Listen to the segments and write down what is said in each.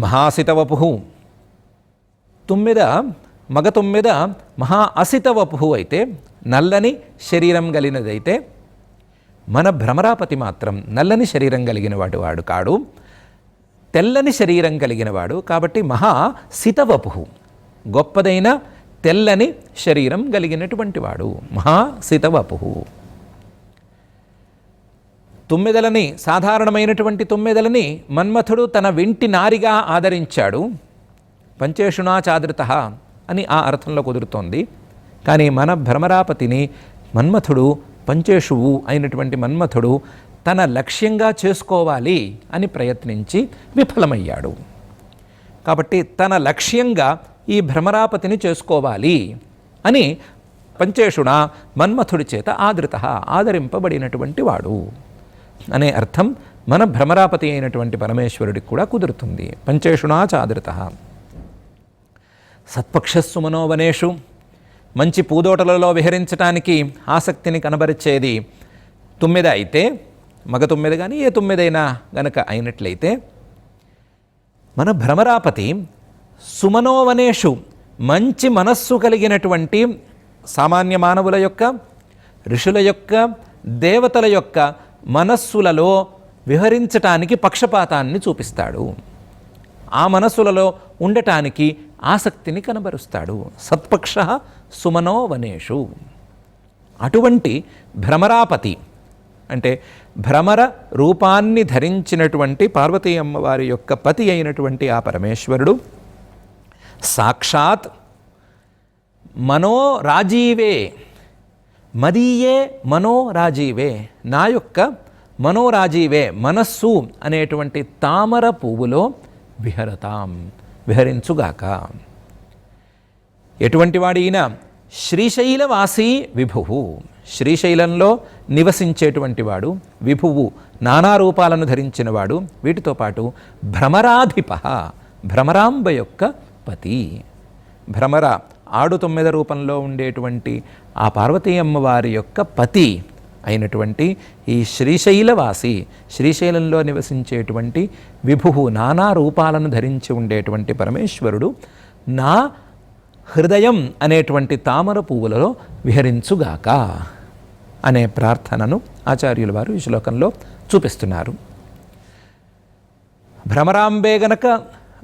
మహాసితవపు తుమ్మిద మగ తుమ్మిద మహా అసితవపు అయితే నల్లని శరీరం కలిగినదైతే మన భ్రమరాపతి మాత్రం నల్లని శరీరం కలిగిన వాడు వాడు కాడు తెల్లని శరీరం కలిగినవాడు కాబట్టి మహా సితవపు గొప్పదైన తెల్లని శరీరం కలిగినటువంటి వాడు మహా సితవపు తుమ్మెదలని సాధారణమైనటువంటి తుమ్మెదలని మన్మథుడు తన వెంటి నారిగా ఆదరించాడు. పంచేషుణాచాదృత అని ఆ అర్థంలో కుదురుతోంది. కానీ మన భ్రమరాపతిని మన్మథుడు పంచేషువు అయినటువంటి మన్మథుడు తన లక్ష్యంగా చేసుకోవాలి అని ప్రయత్నించి విఫలమయ్యాడు. కాబట్టి తన లక్ష్యంగా ఈ భ్రమరాపతిని చేసుకోవాలి అని పంచేషుణ మన్మథుడి చేత ఆదృత ఆదరింపబడినటువంటి వాడు. అనే అర్థం మన భ్రమరాపతి అయినటువంటి పరమేశ్వరుడికి కూడా కుదురుతుంది. పంచేషుణా చాదృత సత్పక్షస్సు మనోవనేషు. మంచి పూదోటలలో విహరించటానికి ఆసక్తిని కనబరిచేది తుమ్మెద అయితే మగ తుమ్మెద కానీ ఏ తుమ్మెదైనా గనక అయినట్లయితే మన భ్రమరాపతి సుమనోవనేషు మంచి మనస్సు కలిగినటువంటి సామాన్య మానవుల యొక్క ఋషుల యొక్క దేవతల యొక్క మనస్సులలో విహరించటానికి పక్షపాతాన్ని చూపిస్తాడు. ఆ మనస్సులలో ఉండటానికి ఆసక్తిని కనబరుస్తాడు. సత్పక్ష సుమనో వనేషు. అటువంటి భ్రమరాపతి అంటే భ్రమర రూపాన్ని ధరించినటువంటి పార్వతీ అమ్మవారి యొక్క పతి అయినటువంటి ఆ పరమేశ్వరుడు సాక్షాత్ మనోరాజీవే మదీయే మనోరాజీవే నా యొక్క మనోరాజీవే మనస్సు అనేటువంటి తామర పువ్వులో విహరతాం విహరించుగాక. ఎటువంటి వాడి ఈయన? శ్రీశైలవాసి విభువు. శ్రీశైలంలో నివసించేటువంటి వాడు విభువు నానా రూపాలను ధరించినవాడు వీటితో పాటు భ్రమరాధిప భ్రమరాంబ యొక్క పతి. భ్రమర ఆడు తొమ్మిద రూపంలో ఉండేటువంటి ఆ పార్వతీ అమ్మవారి యొక్క పతి అయినటువంటి ఈ శ్రీశైలవాసి శ్రీశైలంలో నివసించేటువంటి విభు నానా రూపాలను ధరించి ఉండేటువంటి పరమేశ్వరుడు నా హృదయం అనేటువంటి తామర పువ్వులలో విహరించుగాక అనే ప్రార్థనను ఆచార్యుల వారు ఈ శ్లోకంలో చూపిస్తున్నారు. భ్రమరాంబే గనక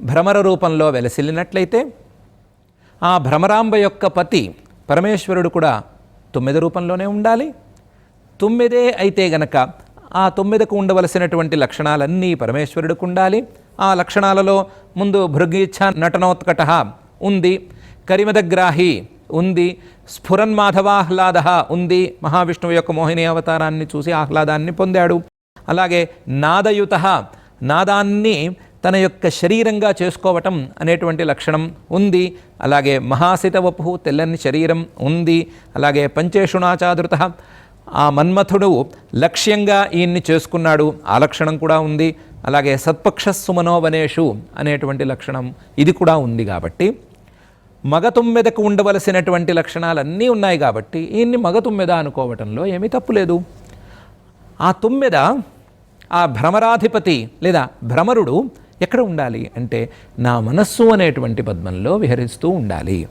భ్రమర రూపంలో వెలసిల్లినట్లయితే ఆ భ్రమరాంబ యొక్క పతి పరమేశ్వరుడు కూడా తొమ్మిది రూపంలోనే ఉండాలి. తొమ్మిదే అయితే గనక ఆ తొమ్మిదికు ఉండవలసినటువంటి లక్షణాలన్నీ పరమేశ్వరుడికి ఉండాలి. ఆ లక్షణాలలో ముందు భృగీచ్ఛ నటనోత్కట ఉంది కరిమదగ్రాహి ఉంది స్ఫురన్మాధవాహ్లాద ఉంది. మహావిష్ణువు యొక్క మోహిని అవతారాన్ని చూసి ఆహ్లాదాన్ని పొందాడు. అలాగే నాదయుత నాదాన్ని తన యొక్క శరీరంగా చేసుకోవటం అనేటువంటి లక్షణం ఉంది. అలాగే మహాసిత వపు తెల్లని శరీరం ఉంది. అలాగే పంచేషుణాచాదృత. ఆ మన్మథుడు లక్ష్యంగా ఈయన్ని చేసుకున్నాడు. ఆ లక్షణం కూడా ఉంది. అలాగే సత్పక్ష సుమనోవనేషు అనేటువంటి లక్షణం ఇది కూడా ఉంది కాబట్టి. మగ తుమ్మెదకు ఉండవలసినటువంటి లక్షణాలన్నీ ఉన్నాయి కాబట్టి ఈయన్ని మగ తుమ్మెద అనుకోవటంలో ఏమీ తప్పులేదు ఆ తుమ్మెద ఆ భ్రమరాధిపతి లేదా భ్రమరుడు ఎక్కడ ఉండాలి అంటే నా మనస్సు అనేటువంటి పద్మంలో విహరిస్తూ ఉండాలి.